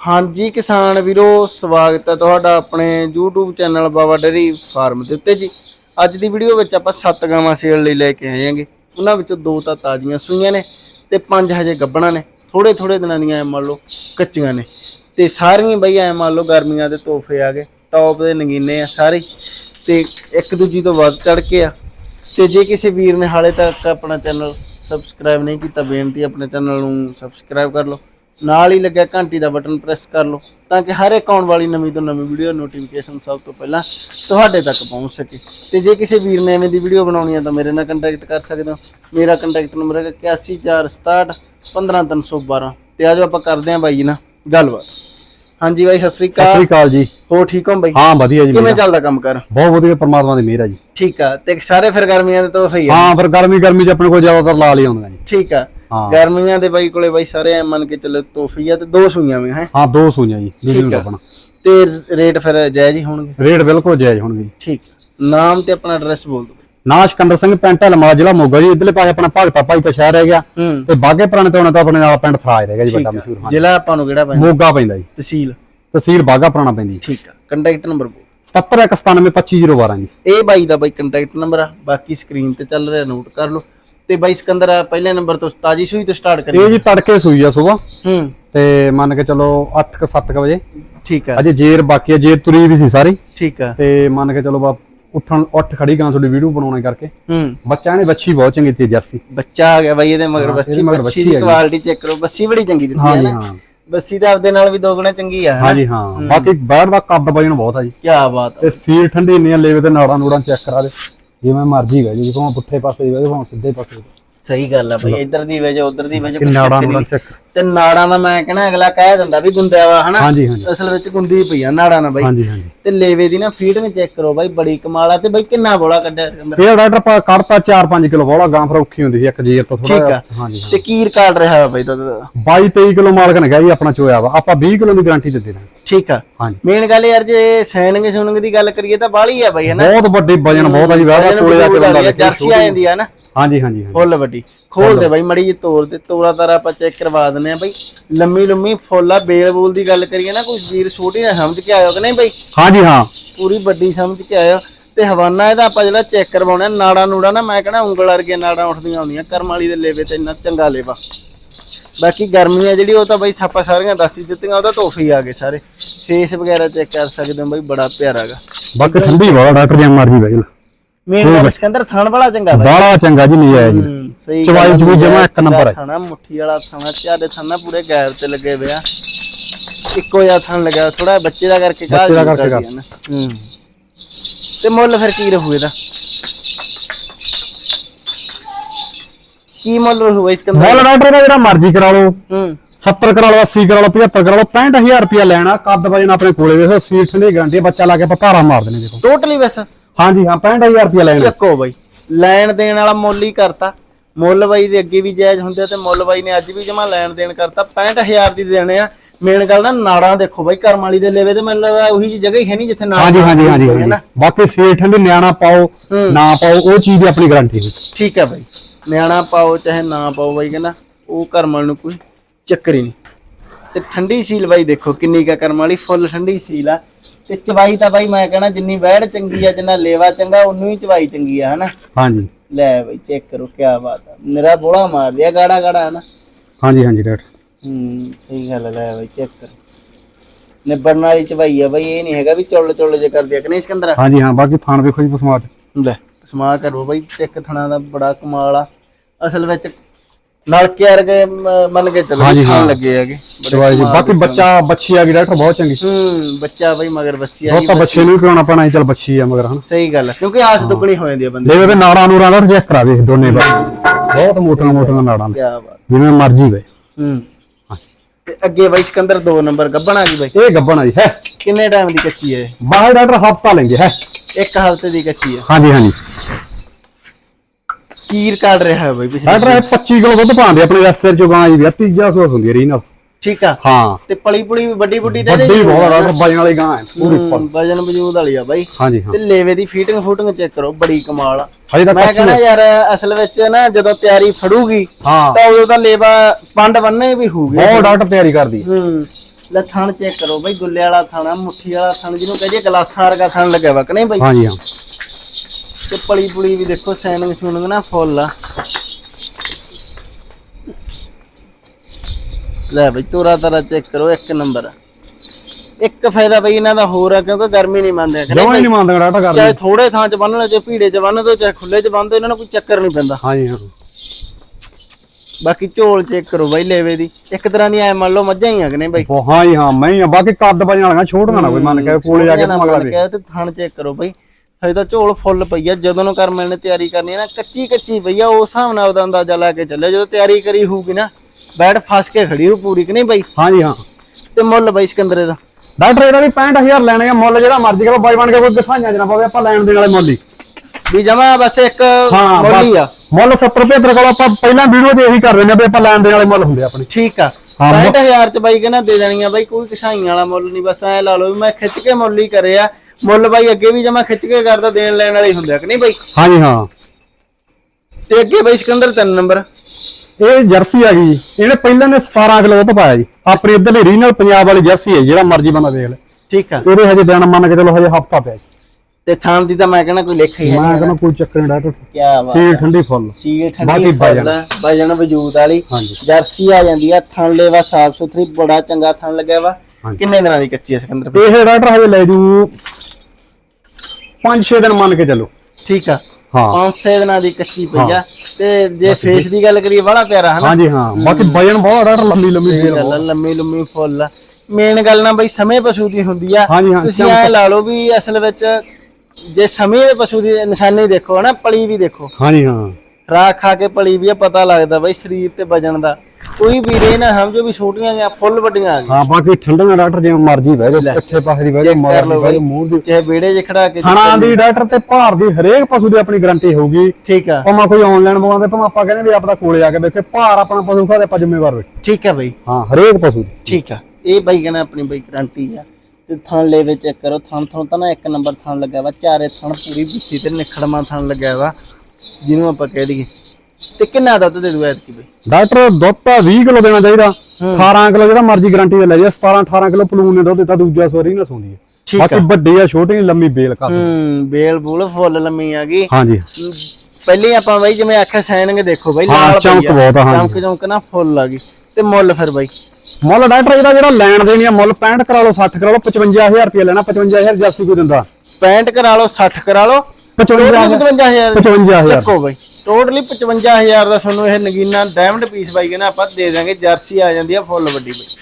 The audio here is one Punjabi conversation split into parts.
ਹਾਂਜੀ ਕਿਸਾਨ ਵੀਰੋ, ਸਵਾਗਤ ਹੈ ਤੁਹਾਡਾ ਆਪਣੇ YouTube channel Baba dairy farm ਦੇ ਉੱਤੇ ਜੀ। ਅੱਜ ਦੀ ਵੀਡੀਓ ਵਿੱਚ ਆਪਾਂ ਸੱਤ ਗਾਵਾਂ ਸੇਲ ਲਈ ਲੈ ਕੇ ਆਏ ਹਾਂਗੇ। ਉਹਨਾਂ ਵਿੱਚੋਂ ਦੋ ਤਾਂ ਤਾਜ਼ੀਆਂ ਸੂਈਆਂ ਨੇ ਤੇ ਪੰਜ ਹਜੇ ਗੱਬਣਾ ਨੇ। ਥੋੜੇ ਥੋੜੇ ਦਿਨਾਂ ਦੀਆਂ ਐ ਮੰਨ ਲਓ ਕੱਚੀਆਂ ਨੇ। ਤੇ ਸਾਰੀਆਂ ਬਈ ਐ ਮੰਨ ਲਓ ਗਰਮੀਆਂ ਦੇ ਤੋਹਫੇ ਆ ਗਏ। ਟੌਪ ਦੇ ਨਗੀਨੇ ਆ ਸਾਰੇ। ਤੇ ਇੱਕ ਦੂਜੀ ਤੋਂ ਵੱਧ ਚੜ ਕੇ ਆ। ਤੇ ਜੇ ਕਿਸੇ ਵੀਰ ਨੇ ਹਾਲੇ ਤੱਕ ਆਪਣਾ ਚੈਨਲ ਸਬਸਕ੍ਰਾਈਬ ਨਹੀਂ ਕੀਤਾ, ਬੇਨਤੀ ਆਪਣੇ ਚੈਨਲ ਨੂੰ ਸਬਸਕ੍ਰਾਈਬ ਕਰ ਲਓ। ਨਾਲ ਹੀ ਲੱਗਿਆ ਘੰਟੀ ਦਾ ਬਟਨ ਪ੍ਰੈਸ ਕਰ ਲਓ ਤਾਂ ਕਿ ਹਰ ਇੱਕ ਆਉਣ ਵਾਲੀ ਨਵੀਂ ਤੋਂ ਨਵੀਂ ਵੀਡੀਓ ਨੋਟੀਫਿਕੇਸ਼ਨ ਸਭ ਤੋਂ ਪਹਿਲਾਂ ਤੁਹਾਡੇ ਤੱਕ ਪਹੁੰਚ ਸਕੇ। ਤੇ ਜੇ ਕਿਸੇ ਵੀਰ ਨੇ ਐਵੇਂ ਦੀ ਵੀਡੀਓ ਬਣਾਉਣੀ ਹੈ ਤਾਂ ਮੇਰੇ ਨਾਲ ਕੰਟੈਕਟ ਕਰ ਸਕਦੇ ਹੋ। ਮੇਰਾ ਕੰਟੈਕਟ ਨੰਬਰ ਹੈ 814661 15312 ਤੇ ਆਜੋ ਆਪਾਂ ਕਰਦੇ ਹਾਂ ਬਾਈ ਜੀ ਨਾਲ ਗੱਲਬਾਤ। ਹਾਂਜੀ ਬਾਈ ਸਤਿ ਸ੍ਰੀ ਸਤਿ ਸ੍ਰੀ ਅਕਾਲ ਅਕਾਲ ਜੀ। ਹੋ ਠੀਕ ਹੋ ਬਾਈ? ਹਾਂ ਵਧੀਆ ਜੀ ਕਿਵੇਂ। ਚੱਲਦਾ ਕੰਮ ਕਰ? ਬਹੁਤ ਵਧੀਆ ਪਰਮਾਤਮਾ ਦੀ ਮਿਹਰ ਆ ਜੀ। ਠੀਕ ਆ ਤੇ ਸਾਰੇ ਫਿਰ ਗਰਮੀਆਂ ਦੇ ਤੋਹਫੇ ਹੀ ਆ। ਹਾਂ ਫਿਰ ਗਰਮੀ ਗਰਮੀ ਚ ਆਪਣੇ ਕੋਲ ਜ਼ਿਆਦਾਤਰ ਲਾ ਲਈ ਆਉਂਦੀਆਂ ਜੀ। ਠੀਕ ਆ। ਹਾਂ। ਗਰਮੀਆਂ ਦੇ ਬਾਈ ਕੋਲੇ ਬਾਈ ਸਾਰੇ ਐ ਮੰਨ ਕੇ ਚੱਲੋ ਤੋਹਫੀ ਆ ਤੇ ਦੋ ਸੂਈਆਂ ਵੀ ਹੈ? ਹਾਂ ਦੋ ਸੂਈਆਂ ਜੀ ਆ। ਆਪਣਾ। ਤੇ ਰੇਟ ਫਿਰ ਜਾਇਜ਼ ਹੀ ਹੋਣਗੇ? ਰੇਟ ਬਿਲਕੁਲ ਜਾਇਜ਼ ਹੋਣਗੇ ਠੀਕ। ਨਾਮ ਤੇ ਆਪਣਾ ਐਡਰੈਸ ਬੋਲ ਦਿਓ। ਨਾ ਸਿਕੰਦਰ ਸਿੰਘ ਪਿੰਡ ਢਲਮਾ ਜ਼ਿਲ੍ਹਾ ਮੋਗਾ ਜੀ ਇਧਰਲੇ ਪਾਸੇ ਆਪਣਾ ਭਗਤਾ ਭਾਈ ਦਾ ਸ਼ਹਿਰ ਰਹਿ ਗਿਆ। ਤੇ ਬਾਗੇ ਪੁਰਾਣੇ ਤੋਂ ਤਾਂ ਆਪਣੇ ਨਾਲ ਪਿੰਡ ਥਰਾਜ ਰਹਿ ਗਿਆ ਜੀ ਵੱਡਾ ਮਸ਼ਹੂਰ ਹਾਂ। ਜ਼ਿਲ੍ਹਾ ਆਪਾਂ ਨੂੰ ਕਿਹੜਾ ਪੈਂਦਾ? ਮੋਗਾ ਪੈਂਦਾ ਜੀ। ਤਹਿਸੀਲ। ਤਹਿਸੀਲ ਬਾਗਾ ਪੁਰਾਣਾ ਪੈਂਦੀ ਠੀਕ ਆ। ਕੰਟੈਕਟ ਨੰਬਰ ਬੋਲ 7197252012 ਜੀ। ਇਹ ਬਾਈ ਦਾ ਬਾਈ ਕੰਟੈਕਟ ਨੰਬਰ ਆ। ਬਾਕੀ ਸਕਰੀਨ ਤੇ ਚੱਲ ਰਿਹਾ ਨੋਟ ਕਰ ਲਓ। ਤੇ ਬਾਈ ਸਿਕੰਦਰ ਆ, ਪਹਿਲੇ ਨੰਬਰ ਤੋਂ ਤਾਜੀ ਸੂਈ ਤੋਂ ਸਟਾਰਟ ਕਰੀਏ। ਇਹ ਜੀ ਤੜਕੇ ਸੂਈ ਆ ਸਵੇਰ। ਹੂੰ। ਤੇ ਮੰਨ ਕੇ ਚਲੋ 8 ਕ 7 ਵਜੇ। ਠੀਕ ਆ। ਅਜੇ ਜੇਰ ਬਾਕੀ ਆ ਜੇਰ ਤੁਰੀ ਵੀ ਸੀ ਸਾਰੀ। ਠੀਕ ਆ। ਤੇ ਮੰਨ ਕੇ ਚਲੋ ਬਾ ਉੱਠਣ ਉੱਠ ਖੜੀ ਗਾਂ ਤੁਹਾਡੀ ਵੀਡੀਓ ਬਣਾਉਣੇ ਕਰਕੇ। ਹੂੰ। ਬੱਚਾ ਨੇ ਬੱਚੀ ਬਹੁਤ ਚੰਗੀ ਤੀ ਜਰਸੀ। ਬੱਚਾ ਆ ਗਿਆ ਬਾਈ ਇਹਦੇ ਮਗਰ ਹਾਂ, ਬੱਚੀ ਇਹਦੇ ਮਗਰ ਬੱਚੀ ਬੱਚੀ ਦੀ ਆ। ਕੁਆਲਿਟੀ ਚੈੱਕ ਕਰੋ ਬੱਚੀ ਬੜੀ ਚੰਗੀ ਦਿੱਤੀ ਹੈ ਹਾਂਜੀ ਨਾ। ਹਾਂ। ਬੱਸੀ ਤਾਂ ਆਪਦੇ ਨਾਲ ਵੀ ਦੋ ਗੁਣਾ ਚੰਗੀ ਆ ਹਾਂਜੀ ਹਾਂ। ਬਾਕੀ ਬਾਹਰ ਦਾ ਕੱਦ ਵਜਨ ਬਹੁਤ ਆ ਜੀ। ਕੀ ਬਾਤ ਆ। ਤੇ ਸੀਲ ਠੰਡੀ ਇੰਨੀਆਂ ਲੇਵੇ ਤੇ ਨਾੜਾਂ ਨੂੜਾਂ ਚੈੱਕ ਕਰਾ ਦੇ। ਜਿਵੇਂ ਮਰਜ਼ੀ ਹੈ ਜੀ ਭਾਵੇਂ ਪੁੱਠੇ ਪਾਸੇ ਦੀ ਭਾਵੇਂ ਸਿੱਧੇ ਪਾਸੇ ਦੀ। ਸਹੀ ਗੱਲ ਆ ਬਈ ਇੱਧਰ ਦੀ ਵਜ੍ਹਾ ਉਧਰ ਦੀ ਵਜ੍ਹਾ ਕਿ ਕੋਈ ਨਾੜਾਂ ਚੱਕਰ ਨੂੜਾਂ ਨਹੀਂ। ਚੈੱਕ ਤੇ ਨਾੜਾਂ ਦਾ ਮੈਂ ਕਹਿਣਾ ਅਗਲਾ ਕਹਿ ਦਿੰਦਾ ਵੀ ਗੁੰਦਿਆ ਵਾ ਹਨਾ? ਹਾਂਜੀ ਹਾਂਜੀ। ਅਸਲ ਵਿੱਚ ਗੁੰਦੀ ਪਈ ਆ ਨਾੜਾਂ ਨਾਲ ਬਾਈ। ਹਾਂਜੀ ਹਾਂਜੀ। ਤੇ ਲੇਵੇ ਦੀ ਨਾ ਫੀਡਿੰਗ ਚੈੱਕ ਕਰੋ ਬਾਈ ਬੜੀ ਕਮਾਲ ਆ ਤੇ ਬਾਈ ਕਿੰਨਾ ਬੋਲਾ ਕੱਢਿਆ ਅੰਦਰ? ਇਹ ਡਾਕਟਰ ਪਾ ਕੱਢਤਾ 4-5 ਕਿਲੋ ਵਾਲਾ ਗਾਂ ਫਿਰ ਔਖੀ ਹੁੰਦੀ ਸੀ ਇੱਕ ਜੀਰ ਤੋਂ ਠੀਕ ਥੋੜਾ ਆ ਹਾਂਜੀ ਤੇ ਕੀਰ ਕਾਟ ਰਿਹਾ ਵਾ ਬਾਈ ਦੁੱਧ ਦਾ 22-23 ਕਿਲੋ ਮਾਲਕ ਨੇ ਕਿਹਾ ਜੀ ਆਪਣਾ ਚੋਇਆ ਵਾ। ਆਪਾਂ 20 ਕਿਲੋ ਦੀ ਗਾਰੰਟੀ ਦਿੱਤੀ ਨੇ ਠੀਕ ਆ। ਹਾਂਜੀ। ਮੇਨ ਗੱਲ ਯਾਰ ਜੇ ਸੈਨਿੰਗ ਸੁਣਨ ਦੀ ਗੱਲ ਕਰੀਏ ਤਾਂ ਬਾਹਲੀ ਆ ਬਾਈ ਹਨਾ? ਬਹੁਤ ਵੱਡੀ ਵਜਨ ਬਹੁਤ ਆ ਜੀ ਵਾਹ ਵਜਨ ਕੋਲੇ ਜਾ ਕੇ ਬੰਦਾ ਜਰਸੀ ਆ ਜਾਂਦੀ ਆ ਨਾ ਹਾਂਜੀ ਹਾਂਜੀ ਹਾਂਜੀ। ਫੁੱਲ ਵੱਡੀ। ਖੋਲ ਦੇ ਬਾਈ ਮੜੀ ਜੀ ਤੋੜ ਦੇ ਤੋੜਾ ਤਾਰਾ ਆਪਾਂ ਚੈੱਕ ਕਰਵਾ ਦਿੰਨੇ ਆ ਬਾਈ। ਲੰਮੀ ਲੰਮੀ ਫੁੱਲ ਬੇਲ ਬੂਲ ਦੀ ਗੱਲ ਕਰੀਏ ਨਾ ਕੋਈ ਵੀਰ ਛੋਟੀ ਨਾ ਸਮਝ ਕੇ ਆਇਓ ਕਿ ਨਹੀਂ ਬਾਈ? ਹਾਂਜੀ ਹਾਂ। ਪੂਰੀ ਵੱਡੀ ਸਮਝ ਕੇ ਆਇਓ। ਤੇ ਹਵਾਨਾ ਇਹਦਾ ਆਪਾਂ ਜਿਹੜਾ ਚੈੱਕ ਕਰਵਾਉਣਾ ਨਾੜਾ ਨੂੜਾ ਨਾ ਮੈਂ ਕਹਿੰਦਾ ਉਂਗਲ ਵਰਗੀਆਂ ਨਾੜਾਂ ਉੱਠਦੀਆਂ ਆਉਂਦੀਆਂ ਕਰਮ ਵਾਲੀ ਦੇ ਲੇਵੇ ਤੇ ਇੰਨਾ ਚੰਗਾ ਲੇਵਾ। ਬਾਕੀ ਗਰਮੀ ਆ ਜਿਹੜੀ ਉਹ ਤਾਂ ਬਾਈ ਛਾਪਾ ਸਾਰੀਆਂ ਦੱਸ ਹੀ ਦਿੱਤੀਆਂ ਉਹਦਾ ਤੋਹਫੇ ਹੀ ਆ ਗਏ ਸਾਰੇ। ਫੇਸ ਵਗੈਰਾ ਚੈੱਕ ਕਰ ਸਕਦੇ ਹੋ ਬਾਈ ਬੜਾ ਪਿਆਰਾ ਗਾ ਬਾਕੀ ਠੰਡੀ ਬਹੁਤ ਡਾਕਟਰ ਜੀ ਮਰਜ਼ੀ ਬਈ ਮੇਨ ਸਿਕੰਦਰ ਥਣ ਵਾਲਾ ਚੰਗਾ ਬਾਈ। ਬਾਲਾ ਚੰਗਾ ਜੀ ਨਹੀਂ ਆਇਆ ਜੀ। ਸਹੀ ਚਵਾਈ ਗੱਲ ਆ, ਚਵੂਈ ਜਮਾਂ ਇੱਕ ਚੰਗਾ ਨੰਬਰ ਹੈ। ਥਾਣਾ ਮੁੱਠੀ ਵਾਲਾ ਥਾਣਾ ਚਾਰੇ ਥਾਣਾ ਪੂਰੇ ਗੈਰ ਤੇ ਲੱਗੇ ਹੋਏ ਆ। ਇੱਕੋ ਜਿਹਾ ਥਣ ਲੱਗਿਆ ਥੋੜਾ ਬੱਚੇ ਦਾ ਕਰਕੇ ਗਾਲ ਬੱਚੇ ਦਾ ਜ਼ਰੂਰ ਕਰਕੇ ਕਰਦੀ ਆ ਨਾ। ਹੂੰ। ਤੇ ਮੁੱਲ ਫਿਰ ਕੀ ਰਹੂ ਇਹਦਾ? ਕੀ ਮੁੱਲ ਰਹੂ ਇਸ ਕੰਦਰ ਮੁੱਲ ਡਾਕਟਰ ਦਾ ਜਿਹੜਾ ਮਰਜ਼ੀ ਕਰਾ ਲਓ। ਹੂੰ। 70 ਕਰਾ ਲਓ 80 ਕਰਾ ਲਓ 75 ਕਰਾ ਲਓ 65000 ਰੁਪਇਆ ਲੈਣਾ ਕੱਦ ਵਜਨ ਆਪਣੇ ਕੋਲੇ ਵੇਖੋ ਸੀਟ ਠੰਡੀ ਗਾਰੰਟੀ ਬੱਚਾ ਲਾ ਕੇ ਆਪਾਂ ਭਾਰਾ ਮਾਰ ਦੇਣੇ ਦੇਖੋ। ਟੋਟਲੀ ਬਸ। ਹਾਂਜੀ ਹਾਂ 65000 ਰੁਪਇਆ ਲੈਣਾ। ਚੱਕੋ ਬਾਈ। ਲੈਣ ਦੇਣ ਵਾਲਾ ਮੁੱਲ ਹੀ ਕਰਤਾ। ਮੁੱਲ ਬਾਈ ਦੇ ਅੱਗੇ ਵੀ ਜਾਇਜ਼ ਹੁੰਦੇ ਤੇ ਮੁੱਲ ਬਾਈ ਨੇ ਅੱਜ ਵੀ ਜਮਾ ਲੈਣ ਦੇਣ ਕਰਤਾ 65000 ਦੀ ਦੇਣੇ ਆ। ਮੇਨ ਗੱਲ ਨਾ ਨਾੜਾਂ ਦੇਖੋ ਬਾਈ ਕਰਮ ਵਾਲੀ ਦੇ ਲੇਵੇ ਤੇ ਮੈਨੂੰ ਲੱਗਦਾ ਉਹੀ ਜਗ੍ਹਾ ਹੀ ਹੈ ਨਹੀਂ ਜਿੱਥੇ ਨਾੜਾਂ ਹਾਂਜੀ ਹਾਂਜੀ ਹਾਂਜੀ ਬਾਕੀ ਸੀਟ ਠੰਡੀ ਨਿਆਣਾ ਪਾਓ ਨਾ ਪਾਓ ਉਹ ਚੀਜ਼ ਦੀ ਆਪਣੀ ਗਾਰੰਟੀ ਹੈ ਠੀਕ ਹੈ ਬਾਈ। ਨਿਆਣਾ ਪਾਓ ਚਾਹੇ ਨਾ ਪਾਓ ਬਾਈ ਕਹਿੰਦਾ ਉਹ ਕਰਮ ਨੂੰ ਕੋਈ ਚੱਕਰ ਹੀ ਨਹੀਂ। ਤੇ ਠੰਡੀ ਸੀਲ ਬਾਈ ਦੇਖੋ ਕਿੰਨੀ ਕਾ ਕਰਮ ਵਾਲੀ ਫੁੱਲ ਠੰਡੀ ਸੀਲ ਆ। ਤੇ ਚਵਾਈ ਤਾਂ ਬਾਈ ਮੈਂ ਕਹਿਣਾ ਜਿੰਨੀ ਵਹਿੜ ਚੰਗੀ ਆ ਜਿੰਨਾ ਲੇਵਾ ਚੰਗਾ ਉਨੀ ਹੀ ਚਵਾਈ ਚੰਗੀ ਆ ਹਨਾ ਹਾਂਜੀ। ਲੈ ਬਾਈ ਚੈੱਕ ਕਰੋ ਕੀ ਬਾਤ ਆ। ਮੇਰਾ ਬੋਲਾ ਮਾਰ ਦਿਆ ਗਾੜਾ ਗਾੜਾ ਹਨਾ? ਹਾਂਜੀ ਹਾਂਜੀ ਡਾਕਟਰ। ਹੂੰ ਸਹੀ ਗੱਲ ਹੈ ਲੈ ਬਾਈ ਚੈੱਕ ਕਰ। ਨਿਬੜਨ ਵਾਲੀ ਚਵਾਈ ਆ ਬਾਈ ਇਹ ਨਹੀਂ ਹੈਗਾ ਵੀ ਚੁੱਲ ਚੁੱਲ ਜੇ ਕਰਦੀ ਆ ਕਿ ਨਹੀਂ ਸਿਕੰਦਰ? ਹਾਂਜੀ ਹਾਂ ਬਾਕੀ ਥਾਣ ਵੇਖੋ ਜੀ ਪਸਮਾਤ ਲੈ ਸਮਾ ਕਰੋ ਬਾਈ ਚੈੱਕ ਥਣਾ ਦਾ ਬੜਾ ਕਮਾਲ ਆ। ਅਸਲ ਵਿੱਚ ਨਲਕੇ ਵਰਗੇ ਮ- ਮੰਨ ਕੇ ਚੱਲੋ ਹਾਂਜੀ, ਖਾਣ ਹਾਂ। ਲੱਗੇ ਹੈਗੇ। ਬੜੇ ਦਵਾਈ ਜੀ ਕਮਾਲ ਬਾਕੀ ਦੇ ਬੱਚਾ ਬੱਚੀ ਆ ਗਈ ਡਾਕਟਰ ਬਹੁਤ ਚੰਗੀ। ਹੂੰ ਬੱਚਾ ਬਾਈ ਮਗਰ ਬੱਚੀ ਆ ਬਹੁਤ ਗਈ ਤਾਂ ਬੱਚੇ ਨੂੰ ਵੀ ਪਿਆਉਣਾ ਪੈਣਾ ਸੀ, ਚੱਲ ਬੱਚੀ ਆ ਮਗਰ ਹਨਾ। ਸਹੀ ਗੱਲ ਹੈ ਕਿਉਂਕਿ ਆਸ ਦੁੱਗਣੀ ਹੋ। ਜਾਂਦੀ ਆ ਬੰਦੇ ਦੇਵੇ ਤੇ ਨਾੜਾਂ ਨੂੜਾਂ ਦਾ ਚੈੱਕ ਕਰਾ ਦੇ ਦੋਨੇ ਬਾਈ। ਬਹੁਤ ਮੋਟੀਆਂ ਮੋਟੀਆਂ ਨਾੜਾਂ ਨੇ। ਕੀ ਬਾਤ। ਜਿਵੇਂ ਮਰਜ਼ੀ ਵੇ ਹੂੰ। ਤੇ ਅੱਗੇ ਬਾਈ ਸਿਕੰਦਰ 2 ਨੰਬਰ ਗੱਬਣ ਬਾਈ। ਇਹ ਜੀ ਹੈ। ਕਿੰਨੇ ਟਾਈਮ ਦੀ ਕੱਚੀ ਹੈ ਇਹ? ਬਾਹਰ ਡਾਕਟਰ ਹਫਤਾ ਲੈਂਦੇ ਹੈ। ਇੱਕ ਹਫ਼ਤੇ ਦੀ ਕੱਚੀ ਹੈ ਹਾਂਜੀ ਹਾਂਜੀ। ਕੀਰ ਕੱਢ ਰਿਹਾ ਹੈ ਬਾਈ ਪਿਛਲੇ ਡਾਕਟਰ ਇਹ 25 ਕਿਲੋ ਦੁੱਧ ਪਾਉਂਦੇ ਆਪਣੇ ਰਸਤੇ ਚੋਂ ਗਾਂ ਜੀ ਵੀ ਤੀਜਾ ਸੋਸ ਹੁੰਦੀ ਹੈ ਰੀ ਨਾਲ ਠੀਕ ਆ। ਹਾਂ। ਤੇ ਪਲੀ ਪੁਲੀ ਵੀ ਵੱਡੀ ਵੱਡੀ ਤੇ ਵੱਡੀ ਬਹੁਤ ਆ ਵਜਨ ਵਾਲੀ ਗਾਂ ਹੈ ਪੂਰੀ ਵਜਨ ਵਜੂਦ ਵਾਲੀ ਆ ਬਾਈ। ਹਾਂਜੀ ਤੇ ਲੇਵੇ ਦੀ ਫੀਟਿੰਗ ਫੂਟਿੰਗ ਚੈੱਕ ਕਰੋ ਬੜੀ ਕਮਾਲ ਆ। ਮੈਂ ਕਹਿੰਦਾ। ਯਾਰ ਅਸਲ ਵਿੱਚ ਨਾ ਜਦੋਂ ਤਿਆਰੀ ਫੜੂਗੀ ਤਾਂ ਉਦੋਂ ਤਾਂ ਲੇਵਾ ਪੰਡ ਬੰਨੇ ਵੀ ਹੋਊਗੀ। ਬਹੁਤ ਡਾਕਟਰ ਤਿਆਰੀ ਕਰਦੀ ਹੈ। ਹੂੰ ਲੈ ਥਣ ਚੈੱਕ ਕਰੋ ਬਈ ਗੁੱਲੇ ਵਾਲਾ ਥਾਣਾ ਮੁੱਠੀ ਵਾਲਾ ਥਣ ਜਿਹਨੂੰ ਕਹਦੇ ਗਲਾਸਾਂ ਵਰਗਾ ਥਣ ਲੱਗਿਆ ਵਾ ਕਿ ਨਹੀਂ ਬਈ? ਹਾਂਜੀ ਹਾਂ। ਤੇ ਪਲੀ ਪੁਲੀ ਵੀ ਦੇਖੋ ਸੈਨਿੰਗ ਸੁਨਿੰਗ ਨਾ ਫੁੱਲ ਆ ਲੈ ਬਈ ਤੋਰਾ ਤਾਰਾ ਚੈੱਕ ਕਰੋ ਇੱਕ ਨੰਬਰ। ਇੱਕ ਫਾਇਦਾ ਬਈ ਇਹਨਾਂ ਦਾ ਹੋਰ ਆ ਕਿਉਂਕਿ ਗਰਮੀ ਨਹੀਂ ਮੰਨਦੇ ਜਮਾਂ ਹੀ ਨਹੀਂ ਨਹੀਂ ਮੰਨਦਾ ਡਾਟਾ ਚਾਹੇ ਕਰਦੇ ਥੋੜੇ ਥਾਂ ਚ ਬੰਨ ਲਓ ਜੇ ਭੀੜੇ ਚ ਬੰਨ ਦੋ ਚਾਹੇ ਖੁੱਲੇ ਚ ਬੰਨ ਦੋ ਇਹਨਾਂ ਨੂੰ ਕੋਈ ਚੱਕਰ ਨਹੀਂ ਪੈਂਦਾ। ਹਾਂਜੀ ਹਾਂ। ਬਾਕੀ ਝੋਲ ਚੈੱਕ ਕਰੋ ਬਾਈ ਲੇਵੇ ਦੀ। ਇੱਕ ਤਰ੍ਹਾਂ ਦੀ ਐ ਮੰਨ ਲਓ ਮੱਝਾਂ ਹੀ ਆ ਕਿ ਨਹੀਂ ਬਾਈ? ਹਾਂ ਹਾਂ ਮੈਂ ਹੀ ਆ। ਬਾਕੀ ਕੱਦ ਵਜਣ ਵਾਲੀਆਂ ਛੋਟੀਆਂ ਨਾ ਕੋਈ ਮੰਨ ਕੇ ਕੋਲੇ ਜਾ ਕੇ ਮਗਲਾ ਕੇ। ਤੇ ਥਣ ਚੈੱਕ ਕਰੋ ਬਾਈ। ਹਜੇ ਤਾਂ ਝੋਲ ਫੁੱਲ ਪਈ ਆ ਜਦੋਂ ਨੂੰ ਕਰਮਲ ਨੇ ਤਿਆਰੀ ਕਰਨੀ ਹੈ ਨਾ ਕੱਚੀ ਕੱਚੀ ਪਈ ਆ ਉਸ ਹਿਸਾਬ ਨਾਲ ਉਹਦਾ ਅੰਦਾਜ਼ਾ ਲਾ ਕੇ ਚੱਲਿਓ। ਜਦੋਂ ਤਿਆਰੀ ਕਰੀ ਹੋਊਗੀ ਨਾ ਬੈਠ ਫਸ ਕੇ ਖੜੀ ਹੋ ਪੂਰੀ ਕਿ ਨਹੀਂ ਬਾਈ? ਹਾਂਜੀ ਹਾਂ। ਤੇ ਮੁੱਲ ਬਾਈ ਸਿਕੰਦਰੇ ਦਾ। ਡਾਕਟਰ ਇਹਦਾ ਵੀ 65000 ਲੈਣੇ ਆ ਮੁੱਲ ਜਿਹੜਾ ਮਰਜ਼ੀ ਕਰੋ ਬਾਈ ਬਣ ਕੇ ਕੋਈ ਦਿਖਾਈਆਂ ਜਨਾ ਪਵੇ ਆਪਾਂ ਲੈਣ ਦੇਣ ਵਾਲੇ ਮੁੱਲ ਹੀ। ਵੀ ਜਮਾ ਬਸ ਇੱਕ ਹਾਂ ਮੁੱਲ ਹੀ ਆ। ਮੁੱਲ 70 75 ਕੋਲ ਆਪਾਂ ਪਹਿਲਾਂ ਵੀਡੀਓ 'ਚ ਇਹੀ ਕਰ ਰਹੇ ਨੇ ਵੀ ਆਪਾਂ ਲੈਣ ਦੇਣ ਵਾਲੇ ਮੁੱਲ ਹੁੰਦੇ ਆਪਣੇ। ਠੀਕ ਆ। ਹਾਂ, 65000 ਚ ਬਾਈ ਕਹਿੰਦਾ ਦੇ ਦੇਣੀ ਆ ਬਾਈ ਕੋਈ ਕਸਾਈਆਂ ਵਾਲਾ ਮੁੱਲ ਨਹੀਂ ਬਸ ਐ ਲਾ ਲਓ ਵੀ ਮੈਂ ਖਿੱਚ ਕੇ ਮੁੱਲ ਹੀ ਕਰਿਆ। ਮੁੱਲ ਬਾਈ ਅੱਗੇ ਵੀ ਜਮਾ ਖਿੱਚ ਕੇ ਕਰਦਾ ਦੇਣ ਲੈਣ ਵਾਲੇ ਹੀ ਹੁੰਦੇ ਆ ਕਿ ਨਹੀਂ ਬਾਈ? ਹਾਂਜੀ ਹਾਂ। ਤੇ ਅੱਗੇ ਬਾਈ ਸਿਕੰਦਰ ਤਿੰਨ ਨੰਬਰ। ਇਹ ਜਰਸੀ ਆ ਗਈ ਜੀ। ਇਹਨੇ ਪਹਿਲਾਂ ਨੇ 17 ਕਿਲੋ ਤੋਂ ਪਾਇਆ ਜੀ। ਆਪਣੀ ਇੱਧਰਲੀ ਰੀਜਨਲ ਪੰਜਾਬ ਵਾਲੀ ਜਰਸੀ ਹੈ ਜਿਹੜਾ ਮਰਜ਼ੀ ਬੰਦਾ ਵੇਖ ਲੈ। ਠੀਕ ਆ। ਇਹਦੇ ਹਜੇ ਦਿਨ ਮੰਨ ਕੇ ਚਲੋ ਹਜੇ ਹਫਤਾ ਪਿਆ ਜੀ। ਤੇ ਥਾਣ ਦੀ ਤਾਂ ਮੈਂ ਕਹਿੰਦਾ ਕੋਈ ਲੇਖਾ ਹੀ ਹੈ ਮੈਂ ਕਹਿੰਦਾ ਕੋਈ ਚੱਕਰ ਨਹੀਂ ਡਾਕਟਰ। ਕੀ ਬਾਤ ਸੀਲ ਠੰਡੀ ਫੁੱਲ। ਸੀਲ ਠੰਡੀ। ਫੁੱਲ ਵਜਨ ਵਜੂਦ ਵਾਲੀ। ਜਰਸੀ ਆ ਜਾਂਦੀ ਆ ਥਣ ਲੇਵਾ ਸਾਫ਼ ਸੁਥਰੀ ਬੜਾ ਚੰਗਾ ਥਣ ਲੱਗਿਆ ਵਾ। ਕਿੰਨੇ ਦਿਨਾਂ ਦੀ ਕੱਚੀ ਆ ਸਿਕੰਦਰ ਇਹ ਡਾਕਟਰ ਹਜੇ ਲੈ ਜੂ 5-6 ਦਿਨ ਮੰਨ ਕੇ ਚੱਲੋ। ਠੀਕ ਆ। ਹਾਂ। ਪੰਜ ਛੇ ਦਿਨਾਂ ਦੀ ਕੱਚੀ ਪਈ ਆ। ਤੇ ਜੇ ਫੇਸ ਦੀ ਗੱਲ ਕਰੀਏ ਬੜਾ ਪਿਆਰਾ ਹਨਾ? ਹਾਂਜੀ ਹਾਂ। ਬਾਕੀ ਵਜਨ ਬਹੁਤ ਡਾਕਟਰ ਲੰਮੀ ਲੰਮੀ ਆ, ਲੰਮੀ ਲੰਮੀ ਫੁੱਲ ਮੇਨ ਗੱਲ ਨਾ ਬਈ ਸਮੇਂ ਪਸ਼ੂ ਦੀ ਹੁੰਦੀ ਆ। ਤੁਸੀਂ ਐ ਲਾ ਲਓ ਵੀ ਅਸਲ ਵਿੱਚ ਜੇ ਸਮੇਂ ਦੇ ਪਸ਼ੂ ਦੀ ਨਿਸ਼ਾਨੀ ਦੇਖੋ ਹਨਾ? ਪਲੀ ਵੀ ਦੇਖੋ। ਹਾਂਜੀ ਹਾਂ। ਖਰਾਕ ਖਾ ਕੇ ਪਲੀ ਵੀ ਆ ਪਤਾ ਲੱਗਦਾ ਬਈ ਸਰੀਰ ਤੇ ਵਜਨ ਦਾ। ਕੋਈ ਵੀ ਰੇ ਨਾ ਸਮਝੋ ਵੀ ਛੋਟੀਆਂ ਜਾਂ ਫੁੱਲ ਵੱਡੀਆਂ ਆ ਗਈਆਂ। ਹਾਂ ਬਾਕੀ ਠੰਡੀਆਂ ਡਾਕਟਰ ਜਿਵੇਂ ਮਰਜ਼ੀ ਬਹਿ ਜਾਓ ਇੱਥੇ ਪਾਸੇ ਦੀ ਬਹਿ ਦੀ ਲਓ ਬਹਿ ਬਈ ਜਾਓ ਮੂੰਹ ਦੀ ਚਾਹੇ ਵਿਹੜੇ 'ਚ ਖੜਾ ਕੇ ਖਾਣਾ ਦੀ ਡਾਕਟਰ ਤੇ ਭਾਰ ਦੀ ਹਰੇਕ ਪਸ਼ੂ ਦੀ ਆਪਣੀ ਗਾਰੰਟੀ ਹੋਊਗੀ। ਠੀਕ ਆ। ਭਾਵੇਂ ਕੋਈ ਆਨਲਾਈਨ ਮੰਗਵਾਉਂਦੇ ਭਾਵੇਂ ਆਪਾਂ ਕਹਿੰਦੇ ਵੀ ਆਪਦਾ ਕੋਲੇ ਆ ਕੇ ਵੇਖੇ ਭਾਰ ਆਪਣਾ ਪਸ਼ੂ ਖਾਦੇ ਆਪਾਂ ਜ਼ਿੰਮੇਵਾਰ ਵੇ ਠੀਕ ਆ ਬਈ। ਹਾਂ ਹਰੇਕ ਪਸ਼ੂ ਦੀ। ਠੀਕ ਆ। ਇਹ ਬਾਈ ਕਹਿੰਦਾ ਆਪਣੀ ਬਾਈ ਗਰੰਟੀ ਆ। ਤੇ ਥਣ ਲੈ ਵਿੱਚ ਚੈੱਕ ਕਰੋ ਥਣ ਥਣ ਤਾਂ ਨਾ ਇੱਕ ਨੰਬਰ ਥਣ ਲੱਗਿਆ ਵਾ ਚਾਰੇ ਥਣ ਪੂਰੀ ਬਿੱਤੀ ਤੇ ਨਿਖੜਮਾ ਥਣ ਲੱਗਿਆ ਵਾ ਜਿਹਨੂੰ ਆਪਾਂ ਕਹਿ ਦਈਏ। ਤੇ ਕਿੰਨਾ ਦੁੱਧ ਦੇ ਦੂ ਐਤਕੀ ਬਈ? ਡਾਕਟਰ ਦੁੱਧ ਤਾਂ 20 ਕਿਲੋ ਦੇਣਾ ਚਾਹੀਦਾ। 18 ਕਿਲੋ ਜਿਹੜਾ ਮਰਜ਼ੀ ਗਾਰੰਟੀ ਦੇ ਲੈ ਜਾ 17 18 ਕਿਲੋ ਪਲੂਨ ਨੇ ਦੁੱਧ ਦਿੱਤਾ ਦੂਜਾ ਸੋਰੀ ਨਾ ਸੁੰਦੀ ਹੈ। ਠੀਕ ਬਾਕੀ ਵੱਡੀ ਆ ਛੋਟੀ ਨੀ ਲੰਮੀ ਬੇਲ ਕਰ ਹੂੰ ਬੇਲ ਬੂਲ ਫੁੱਲ ਲੰਮੀ ਆ ਗਈ। ਹਾਂਜੀ। ਪਹਿਲੇ ਆਪਾਂ ਬਾਈ ਜਿਵੇਂ ਆਖਿਆ ਸਾਈਨਿੰਗ ਦੇਖੋ ਬਾਈ ਹਾਂ, ਲਾਲ ਚਮਕ। ਬਹੁਤ ਆ, ਹਾਂਜੀ। ਚਮਕ ਚਮਕ ਨਾ ਫੁੱਲ ਆ ਗਈ। ਤੇ ਮੁੱਲ ਫਿਰ ਬਾਈ। ਮੁੱਲ ਡਾਕਟਰ ਇਹਦਾ ਜਿਹੜਾ ਲੈਣ ਦੇਣੀ ਆ ਮੁੱਲ 65 ਕਰਾ ਲਓ 60 ਕਰਾ ਲਓ 55000 ਰੁਪਏ ਲੈਣਾ 55000 ਜਰਸੀ ਕੋਈ ਦਿੰਦਾ। 65 ਕਰਾ ਲਓ 60 ਕਰਾ ਲਓ 55000 55000 55000 ਚੱਕੋ ਬਾਈ। ਟੋਟਲੀ 55000 ਦਾ ਤੁਹਾਨੂੰ ਇਹ ਨਗੀਨਾ ਡਾਇਮੰਡ ਪੀਸ ਬਾਈ ਕਹਿੰਦਾ ਆਪਾਂ ਦੇ ਦਾਂਗੇ। ਜਰਸੀ ਆ ਜਾਂਦੀ ਆ ਫੁੱਲ ਵੱਡੀ ਬਾਈ।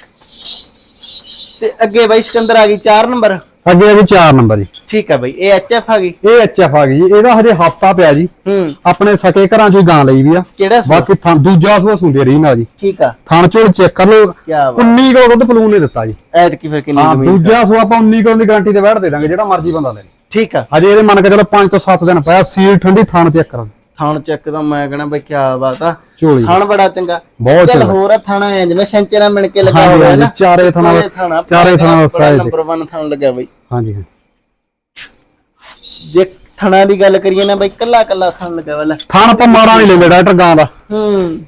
ਤੇ ਅੱਗੇ ਬਾਈ ਸਿਕੰਦਰ ਆ ਗਈ 4 ਨੰਬਰ। ਅੱਗੇ ਆ ਜੀ 4 ਨੰਬਰ ਜੀ। ਠੀਕ ਆ ਬਾਈ ਇਹ ਐਚਐਫ ਆ ਗਈ। ਇਹ ਐਚਐਫ ਆ ਗਈ ਇਹਦਾ ਹਜੇ ਹਫਤਾ ਪਿਆ ਜੀ। ਹੂੰ। ਆਪਣੇ ਸਕੇ ਘਰਾਂ ਚੋਂ ਗਾਂ ਲਈ ਵੀ ਆ। ਕਿਹੜਾ? ਬਾਕੀ ਥਾਂ ਦੂਜਾ ਸੂਆ ਸੁੰਦੇ ਰਹੀ ਨਾ ਜੀ। ਠੀਕ ਆ। ਥਾਣ ਚੋਂ ਚੈੱਕ ਕਰ ਲਓ। ਕੀ ਬਾਤ। 19 ਕਿਲੋ ਦੁੱਧ ਪਲੂਨ ਨੇ ਦਿੱਤਾ ਜੀ। ਐਤਕੀ ਫਿਰ ਕਿੰਨੀ ਹਾਂ ਦੂਜਾ ਸੂਆ ਆਪਾਂ 19 ਕਿਲੋ ਦੀ ਗਾਰੰਟੀ ਤੇ ਬੈਠ ਦੇ ਦਾਂਗੇ ਜਿਹੜਾ ਮਰਜ਼ੀ ਬੰਦਾ ਲੈ ਲੇ। ਠੀਕ ਆ। ਹਜੇ ਇਹਦੇ ਮੰਨ ਕੇ ਚਲੋ 5 ਤੋਂ 7 ਦਿਨ ਪਿਆ ਸੀਲ ਠੰਡੀ ਥਾਣ ਚੈੱਕ ਕਰਾਂ ਥਣ ਚੱਕ ਦਾ ਮੈਂ ਕਹਣਾ ਬਈ ਕੀ ਬਾਤ ਆ। ਝੋਲੀ। ਥਣ ਬੜਾ ਚੰਗਾ। ਬਹੁਤ ਚੱਲ ਚੰਗਾ। ਹੋਰ ਆ ਥਣਾ ਐ ਜਿਵੇਂ ਸੈਂਚਰਾ ਮਿਲ ਕੇ ਲੱਗਾ ਹੋਇਆ ਹਾਂਜੀ, ਨਾ ਚਾਰੇ ਥਣਾਂ ਦਾ- ਚਾਰੇ ਥਣਾਂ ਦਾ size ਨੰਬਰ 1 ਥਣ ਲੱਗਿਆ ਬਈ। ਹਾਂਜੀ ਹਾਂ ਜੇ ਥਣਾ ਦੀ ਗੱਲ ਕਰੀਏ ਨਾ ਬਈ ਕੱਲਾ ਕੱਲਾ ਥਣ ਲੱਗਿਆ ਵਾਲਾ। ਥਾਣ ਆਪਾਂ ਮਾੜਾ ਨਹੀਂ ਲੈਂਦੇ ਡਾਕਟਰ ਗਾਂ ਦਾ। ਹੂੰ।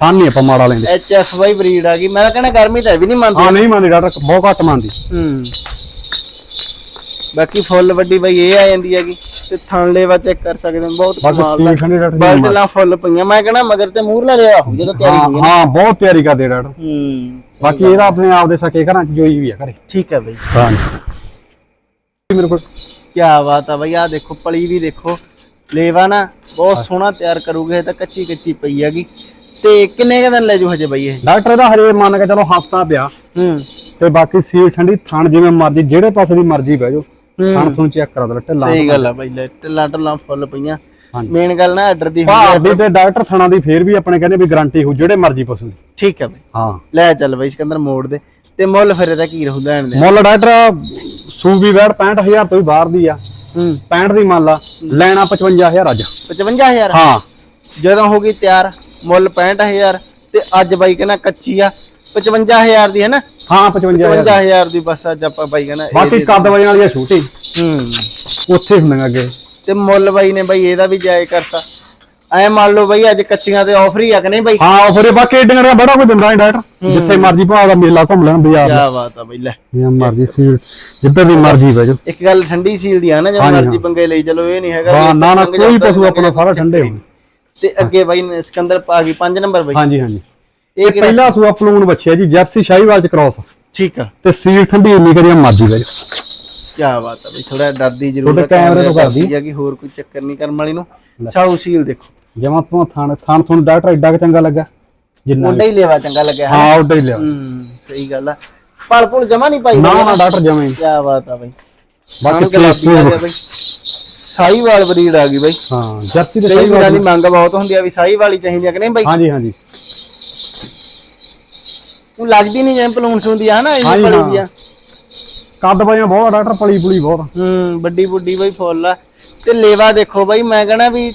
ਥਾਣ ਨਹੀਂ ਆਪਾਂ ਮਾੜਾ ਲੈਂਦੇ। ਐਚਐਫ ਬਾਈ ਬਰੀਡ ਆ ਗਈ। ਮੈਂ ਕਹਿੰਦਾ ਗਰਮੀ ਤਾਂ ਇਹ ਵੀ ਨਹੀਂ ਮੰਨਦੀ। ਹਾਂ ਨਹੀਂ ਮੰਨਦੀ ਡਾਕਟਰ ਬਹੁਤ ਘੱਟ ਮੰਨਦੀ। ਹੂੰ। ਬਾਕੀ ਫੁੱਲ ਵੱਡੀ ਬਈ ਇਹ ਆ ਜਾਂਦੀ ਹੈਗੀ ਤੇ ਥਣ ਲੈਵਾ ਚੈੱਕ ਕਰ ਸਕਦੇ ਹੋ ਬਹੁਤ ਕਮਾਲ ਦਾ। ਠੰਡੀ ਡਾਕਟਰ ਜੀ ਬਲਟਲਾਂ ਫੁੱਲ ਪਈਆਂ। ਮੈਂ ਕਹਿੰਦਾ ਮਗਰ ਤੇ ਮੂਰਲਾ ਲਿਆ ਹੋ ਜਦੋਂ ਤਿਆਰੀ ਹਾਂ ਹੋਈ ਹੈ ਹਾਂ ਬਹੁਤ ਤਿਆਰੀ ਕਰਦੇ ਡਾਕਟਰ ਹੂੰ ਬਾਕੀ ਇਹਦਾ ਆਪਣੇ ਆਪ ਦੇ ਸਕੇ ਘਰਾਂ ਚ ਜੋਈ ਵੀ ਆ ਘਰੇ। ਠੀਕ ਹੈ ਬਈ। ਹਾਂਜੀ। ਮੇਰੇ ਕੋਲ। ਕੀ ਬਾਤ ਆ ਬਈ ਆ ਦੇਖੋ ਪਲੀ ਵੀ ਦੇਖੋ। ਲੇਵਾ ਨਾ ਬਹੁਤ ਸੋਹਣਾ ਤਿਆਰ ਕਰੂਗੇ ਤਾਂ ਕੱਚੀ ਕੱਚੀ ਪਈ ਹੈਗੀ। ਤੇ ਕਿੰਨੇ ਕੁ ਦਿਨ ਲੈ ਜੂ ਹਜੇ ਬਈ ਇਹ? ਡਾਕਟਰ ਇਹਦਾ ਹਰੇ ਮੰਨ ਕੇ ਚਲੋ ਹਫਤਾ ਪਿਆ। ਹੂੰ। ਤੇ ਬਾਕੀ ਸੀਲ ਠੰਡੀ ਥਾਣ ਜਿਵੇਂ ਮਰਜ਼ੀ ਜਿਹੜੇ ਪਾਸੇ ਦੀ ਮਰਜ਼ੀ ਬਹਿ ਜਾਓ। ਹੂੰ। ਥਾਣ ਤੁਹਾਨੂੰ ਚੈੱਕ ਕਰਾ ਦੋ ਢਿੱਲਾ ਸਹੀ ਗੱਲ ਆ ਬਈ ਲੈ ਟੱਲਾ ਟੱਲਾ ਫੁੱਲ ਪਈਆਂ। ਮੇਨ ਗੱਲ ਨਾ ਆਰਡਰ ਦੀ ਹੁੰਦੀ ਆ ਤੇ ਡਾਕਟਰ ਥਾਣਾ ਦੀ ਫੇਰ ਵੀ ਆਪਣੇ ਕਹਿੰਦੇ ਵੀ ਗਾਰੰਟੀ ਹੋ ਜਿਹੜੇ ਮਰਜ਼ੀ ਪਸ਼ੂ ਦੀ ਠੀਕ ਹੈ ਬਈ। ਹਾਂ। ਲੈ ਚੱਲ ਬਈ ਸਿਕੰਦਰ ਮੋੜ ਦੇ। ਤੇ ਮੁੱਲ ਫਿਰ ਇਹਦਾ ਕੀ ਰਹੂ ਲੈਣ ਦੇ ਮੁੱਲ ਡਾਕਟਰ ਸੂਬੀ ਵੈੜ 65000 ਤੋਂ ਵੀ ਬਾਹਰ ਦੀ ਆ। ਹੂੰ। 65 ਦੀ ਮੰਨ ਲਾ ਲੈਣਾ 55000 ਅੱਜ। 55000 ਹਾਂ। ਜਦੋਂ ਹੋ ਗਈ ਤਿਆਰ ਮੁੱਲ 65000 ਤੇ ਅੱਜ ਬਾਈ ਕਹਿੰਦਾ ਕੱਚੀ ਆ 55000 ਦੀ ਹੈ ਨਾ? ਹਾਂ 55000 55000 ਦੀ। ਬਸ ਅੱਜ ਆਪਾਂ ਬਾਈ ਕਹਿੰਦਾ ਇਹ ਬਾਕੀ ਦੇ- ਕੱਦ ਵਜਣ ਵਾਲੀ ਆ ਛੋਟੀ। ਹੂੰ। ਉੱਥੇ ਹੁੰਦੀਆਂ ਅੱਗੇ। ਤੇ ਮੁੱਲ ਬਾਈ ਨੇ ਬਾਈ ਇਹਦਾ ਵੀ ਜਾਇਜ਼ ਕਰਤਾ। ਐ ਮੰਨ ਲਓ ਬਈ ਅੱਜ ਕੱਚੀਆਂ ਤੇ ਆਫਰ ਹੀ ਆ ਕਿ ਨਹੀਂ ਬਈ? ਹਾਂ ਆਫਰ ਬਾਕੀ ਏਡੀਆਂ ਦਾ ਬੜਾ ਕੋਈ ਦਿੰਦਾ ਨਹੀਂ ਡਾਕਟਰ ਜਿੱਥੇ ਮਰਜ਼ੀ ਭਾਅ ਦਾ ਮੇਲਾ ਘੁੰਮ ਲੈਣ ਬਾਜ਼ਾਰ ਕੀ ਬਾਤ ਆ ਬਈ ਲੈ। ਜਿਵੇਂ ਮਰਜ਼ੀ ਸੀਟ ਜਿੱਦਾਂ ਦੀ ਮਰਜ਼ੀ ਬਹਿ ਇੱਕ ਗੱਲ ਠੰਡੀ ਸੀਲ ਦੀ ਆ ਨਾ ਜਦੋਂ ਮਰਜ਼ੀ ਪੰਗੇ ਲਈ ਚਲੋ ਇਹ ਨਹੀਂ ਹੈਗਾ ਹਾਂ ਨਾ ਨਾ ਕੋਈ ਪਸ਼ੂ ਆਪਣਾ ਸਾਰਾ ਠੰਡੇ ਹੀ ਹੋਣ। ਤੇ ਅੱਗੇ ਬਾਈ ਸਿਕੰਦਰ ਪਾ ਗਈ 5 ਨੰਬਰ ਬਾਈ। ਹਾਂਜੀ ਹਾਂਜੀ। ਇਹ ਪਹਿਲਾ ਸੂਆ ਪਲੂਣ ਬੱਚਿਆ ਜੀ ਜਰਸੀ ਸ਼ਾਹੀਵਾਲ ਚ ਕ੍ਰਾਸ ਠੀਕ ਆ। ਤੇ ਸੀਟ ਠੰਡੀ ਇੰਨੀ ਮਰਜ਼ੀ ਬਹਿ ਜਾਓ ਕੀ ਬਾਤ ਆ ਬਈ ਥੋੜਾ ਡਰਦੀ ਜ਼ਰੂਰ ਤੁਹਾਡੇ ਕੈਮਰੇ ਤੋਂ ਕਰਦੀ। ਆ ਕਿ ਹੋਰ ਕੋਈ ਚੱਕਰ ਨਹੀਂ ਕਰਮ ਵਾਲੀ ਨੂੰ। ਸਾਊ ਸੀਲ ਦੇਖੋ। ਜਮਾ ਤੋਂ ਥਾਣ ਥਾਣ ਤੁਹਾਨੂੰ ਡਾਕਟਰ ਐਡਾ ਕੁ ਚੰਗਾ ਲੱਗਾ ਜਿੰਨਾ ਮੁੰਡਾ ਹੀ ਲੈਵਾ ਚੰਗਾ ਲੱਗਿਆ ਹੈ ਉੱਡਾ ਹੀ ਹੂੰ ਸਹੀ ਗੱਲ ਆ। ਪਲ ਪੁਲ ਜਮਾ ਨਹੀਂ ਪਾਈ ਨਾ ਨਾ ਡਾਕਟਰ ਜਮੇ ਕੀ ਬਾਤ ਆ ਬਈ। ਬਾਕੀ ਗੁਲਾਬੀ ਆ ਗਿਆ ਬਈ। ਸਾਈਵਾਲ ਬਰੀਡ ਆ ਗਈ ਬਈ। ਹਾਂ ਜਰਸੀ ਦੇ ਵੀਰਾਂ ਦੀ ਮੰਗ ਬਹੁਤ ਹੁੰਦੀ ਆ ਵੀ ਸਾਈ ਵਾਲੀ ਚਾਹੀਦੀ ਆ ਕਿ ਨਹੀਂ ਬਈ? ਹਾਂਜੀ ਹਾਂਜੀ। ਉਹ ਲੱਗਦੀ ਨਹੀਂ ਜਿਵੇਂ ਪਲੂਨਸ ਹੁੰਦੀ ਆ ਨਾ ਹਾਂਜੀ, ਇੰਨੀ ਪਲੀ ਹਾਂ। ਦੀ ਆ ਕੱਦ ਬਾਈਆਂ ਬਹੁਤ ਆ ਡਾਕਟਰ ਪਲੀ ਪੁਲੀ ਬਹੁਤ ਆ। ਹੂੰ ਵੱਡੀ ਬੁੱਢੀ ਬਈ ਫੁੱਲ ਆ। ਤੇ ਲੇਵਾ ਦੇਖੋ ਬਈ ਮੈਂ ਕਹਣਾ ਵੀ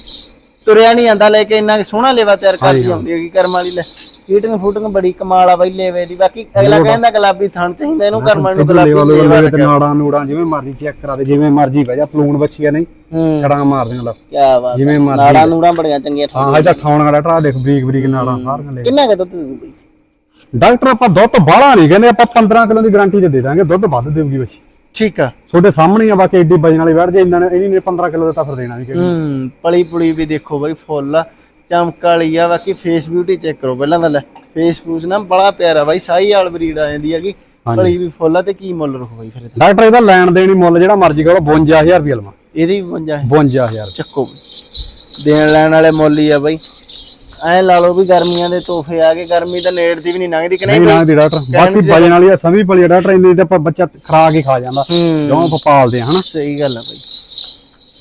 ਤੁਰਿਆ ਨਹੀਂ ਜਾਂਦਾ ਲੈ ਕੇ ਇੰਨਾ ਕੁ ਸੋਹਣਾ ਲੇਵਾ ਤਿਆਰ ਕਰਦੀ ਆਉਂਦੀ ਹੈਗੀ ਕਰਮ ਵਾਲੀ ਲੈ। ਫੀਟਿੰਗ ਫੂਟਿੰਗ ਬੜੀ ਕਮਾਲ ਆ ਬਈ ਲੇਵੇ ਦੀ ਬਾਕੀ ਅਗਲਾ ਕਹਿੰਦਾ ਗੁਲਾਬੀ ਥਣ ਚਾਹੀਦਾ ਇਹਨੂੰ ਕਰਮ ਵਾਲੀ ਨੂੰ ਗੁਲਾਬੀ ਲੇਵਾ ਲੇਵਾ ਲੇਵਾ ਤੇ ਨਾੜਾਂ ਨੂੜਾਂ ਜਿਵੇਂ ਮਰਜ਼ੀ ਚੈੱਕ ਕਰਾ ਦੇ ਜਿਵੇਂ ਮਰਜ਼ੀ ਬਹਿ ਜਾ ਪਲੂਣ ਬੱਚੀਆਂ ਨਹੀਂ ਹੂੰ। ਛੜਾਂ ਮਾਰਦੀਆਂ ਲਾ ਕੀ ਬਾਤ ਜਿਵੇਂ। ਮਰਜ਼ੀ ਨਾੜਾਂ ਨੂੜਾਂ ਬੜੀਆਂ ਚੰਗੀਆਂ ਹਾਂ ਇਹ ਤਾਂ ਠਾਉਣ ਡਾਕਟਰ ਦੇਖ ਬਰੀਕ ਬਰੀਕ ਨਾੜਾਂ ਸਾਰੀਆਂ ਲੈ ਕਿੰਨਾ ਕੁ ਦੁੱਧ ਦੂ ਬਈ? ਡਾਕਟਰ ਆਪਾਂ ਦੁੱਧ ਬਾਹਲਾ ਨਹੀਂ ਕਹਿੰਦੇ ਆਪਾਂ 15 ਕਿਲੋ ਦੀ ਗਾਰੰਟੀ ਤੇ ਦੇ ਦਾਂਗੇ ਦੁੱਧ ਵੱਧ ਦੇਊਗੀ ਬੱਚੀ। ਠੀਕ ਆ। ਤੁਹਾਡੇ ਸਾਹਮਣੇ ਆ ਬਾਕੀ ਐਡੀ ਵਜਨ ਵਾਲੀ ਬੈਠ ਜੇ ਇਹਨਾਂ ਨੇ ਇਹਨੀ ਨੇ 15 ਕਿਲੋ ਦਾ ਤਾਂ ਫਿਰ ਦੇਣਾ ਵੀ ਕਿਹੜੀ। ਹੂੰ ਪਲੀ ਪੁਲੀ ਵੀ ਦੇਖੋ ਬਈ ਫੁੱਲ ਆ ਚਮਕ ਵਾਲੀ ਆ ਬਾਕੀ ਫੇਸ ਬਿਊਟੀ ਚੈੱਕ ਕਰੋ ਪਹਿਲਾਂ ਤਾਂ ਲੈ। ਫੇਸ ਫੂਸ ਨਾ ਬੜਾ ਪਿਆਰਾ ਬਾਈ ਸਾਈ ਵਾਲ ਬਰੀਡ ਆ ਜਾਂਦੀ ਹੈਗੀ ਪਲੀ ਵੀ ਫੁੱਲ ਆ ਤੇ ਕੀ ਮੁੱਲ ਰੱਖੋ ਬਾਈ ਫਿਰ ਇਹਦਾ? ਡਾਕਟਰ ਇਹਦਾ ਲੈਣ ਦੇਣ ਮੁੱਲ ਜਿਹੜਾ ਮਰਜ਼ੀ ਕਰੋ 52000 ਰੁਪਏ ਲਵਾਂ। ਇਹਦੀ ਵੀ 50 52000 ਚੱਕੋ। ਦੇਣ ਲੈਣ ਵਾਲੇ ਮੁੱਲ ਹੀ ਆ ਬਾਈ। ਐ ਲਾ ਲਓ ਵੀ ਗਰਮੀਆਂ ਦੇ ਤੋਹਫੇ ਆ ਗਏ ਗਰਮੀ ਤਾਂ ਨੇੜ ਦੀ ਵੀ ਨਹੀਂ ਲੰਘਦੀ ਕਿ ਨਹੀਂ ਨਹੀਂ ਲੰਘਦੀ ਡਾਕਟਰ ਬਾਕੀ ਵਜਨ ਵਾਲੀ ਸਮਝ ਪਲੀ ਆ ਡਾਕਟਰ ਇੰਨੀ ਤੇ ਆਪਾਂ ਬੱਚਾ ਖਰਾਕ ਹੀ ਖਾ ਜਾਂਦਾ ਹੂੰ। ਕਿਉਂ ਆਪਾਂ ਪਾਲਦੇ ਆ ਹਨਾ? ਸਹੀ ਗੱਲ ਆ ਬਾਈ।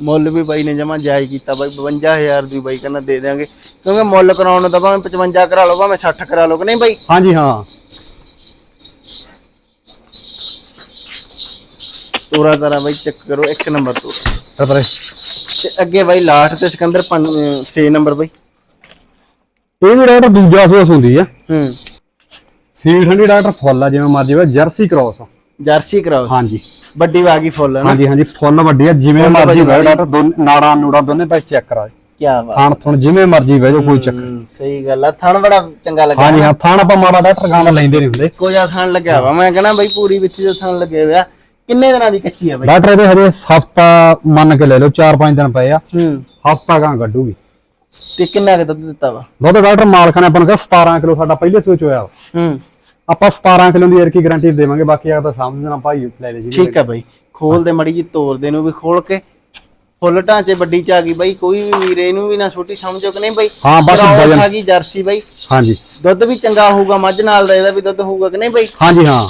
ਮੁੱਲ ਵੀ ਬਾਈ ਨੇ ਜਮਾ ਜਾਇਜ਼ ਕੀਤਾ ਬਾਈ 52000 ਦੀ ਬਾਈ ਕਹਿੰਦਾ ਦੇ ਦਿਆਂਗੇ। ਕਿਉਂਕਿ ਮੁੱਲ ਕਰਾਉਣ ਨੂੰ ਤਾਂ ਭਾਵੇਂ 55 ਕਰਾ ਲਓ ਭਾਵੇਂ 60 ਕਰਾ ਲਓ ਕਿ ਨਹੀਂ ਬਾਈ? ਹਾਂਜੀ ਹਾਂ। ਤੋਰਾ ਤਾਰਾ ਬਾਈ ਚੈੱਕ ਕਰੋ ਇੱਕ ਨੰਬਰ ਤੋਰਾ। ਡਾਕਟਰ ਤੇ ਅੱਗੇ ਬਾਈ ਲਾਸਟ ਤੇ ਸਿਕੰਦਰ 6 ਨੰਬਰ ਬਾਈ। ਇਹ ਵੀ ਡਾਕਟਰ ਦੂਜਾ ਸੋਸ ਹੁੰਦੀ ਆ। ਹੂੰ। ਸੀਟ ਹੰਡੀ ਡਾਕਟਰ ਫੁੱਲ ਆ ਜਿਵੇਂ ਮਰਜ਼ੀ ਵਾ ਜਰਸੀ ਕ੍ਰਾਸ ਜਰਸੀ ਕਰਾਓ ਹਾਂਜੀ। ਵੱਡੀ ਵਾਗੀ ਫੁੱਲ ਹੈ ਨਾ। ਹਾਂਜੀ ਹਾਂਜੀ ਫੁੱਲ ਵੱਡੀ ਆ ਜਿਵੇਂ ਮਰਜ਼ੀ ਬਹਿ ਡਾਕਟਰ ਦੋਨੇ ਨਾੜਾਂ ਨੂੜਾਂ ਦੋਨੇ ਪੈ ਚੈੱਕ ਕਰਾ ਕੀ ਬਾਤ ਥਾਣ ਥੁਣ ਜਿਵੇਂ ਮਰਜ਼ੀ ਜਾਓ ਕੋਈ ਚੱਕਰ ਸਹੀ ਗੱਲ ਆ ਥਣ ਬੜਾ ਚੰਗਾ ਲੱਗਾ ਹਾਂਜੀ ਹਾਂ ਥਾਣ ਆਪਾਂ ਮਾੜਾ ਡਾਕਟਰ ਗਾਣਾ ਲੈਂਦੇ ਨਹੀਂ ਹੁੰਦੇ। ਇੱਕੋ ਜਿਹਾ ਥਣ ਲੱਗਿਆ ਵਾ ਮੈਂ ਕਹਿੰਦਾ ਬਾਈ ਪੂਰੀ ਵਿੱਚ ਜੋ ਥਣ ਲੱਗੇ ਹੋਇਆ ਕਿੰਨੇ ਦਿਨਾਂ ਦੀ ਕੱਚੀ ਆ ਬਾਈ? ਡਾਕਟਰ ਇਹਦੇ ਹਜੇ ਹਫਤਾ ਮੰਨ ਕੇ ਲੈ ਲਓ 4-5 ਦਿਨ ਪਏ ਆ। ਹੂੰ। ਹਫਤਾ ਗਾਂ ਕੱਢੂਗੀ। ਤੇ ਕਿੰਨਾ ਕੁ ਦੁੱਧ ਦਿੱਤਾ ਵਾ? ਦੁੱਧ ਡਾਕਟਰ ਮਾਲਕ ਨੇ ਆਪਾਂ ਨੂੰ ਕਿਹਾ 17 ਕਿਲੋ ਸਾਡਾ ਪਹਿਲੇ ਸੋਚ ਹੋਇਆ। ਹੂੰ। ਆਪਾਂ 17 ਕਿਲੋ ਦੀ ਏਰ ਕੀ ਗਾਰੰਟੀ ਦੇਵਾਂਗੇ ਬਾਕੀ ਆ ਤਾਂ ਸਮਝ ਨਾ ਭਾਈ ਲੈ ਲੈ ਜੀ। ਠੀਕ ਆ ਬਾਈ। ਖੋਲ ਦੇ ਮੜੀ ਜੀ ਤੋਰ ਦੇ ਨੂੰ ਵੀ ਖੋਲ ਕੇ। ਫੁੱਲ ਢਾਂਚੇ ਵੱਡੀ ਚ ਆ ਗਈ ਬਾਈ ਕੋਈ ਵੀ ਵੀਰੇ ਇਹਨੂੰ ਵੀ ਨਾ ਛੋਟੀ ਸਮਝੋ ਕਿ ਨਹੀਂ ਬਾਈ? ਹਾਂ, ਬਸ ਵਜਨ- ਆ ਗਈ ਜਰਸੀ ਬਾਈ। ਹਾਂਜੀ। ਦੁੱਧ ਵੀ ਚੰਗਾ ਹੋਊਗਾ ਮੱਝ ਨਾਲ ਦਾ ਇਹਦਾ ਵੀ ਦੁੱਧ ਹੋਊਗਾ ਕਿ ਨਹੀਂ ਬਾਈ? ਹਾਂਜੀ ਹਾਂ।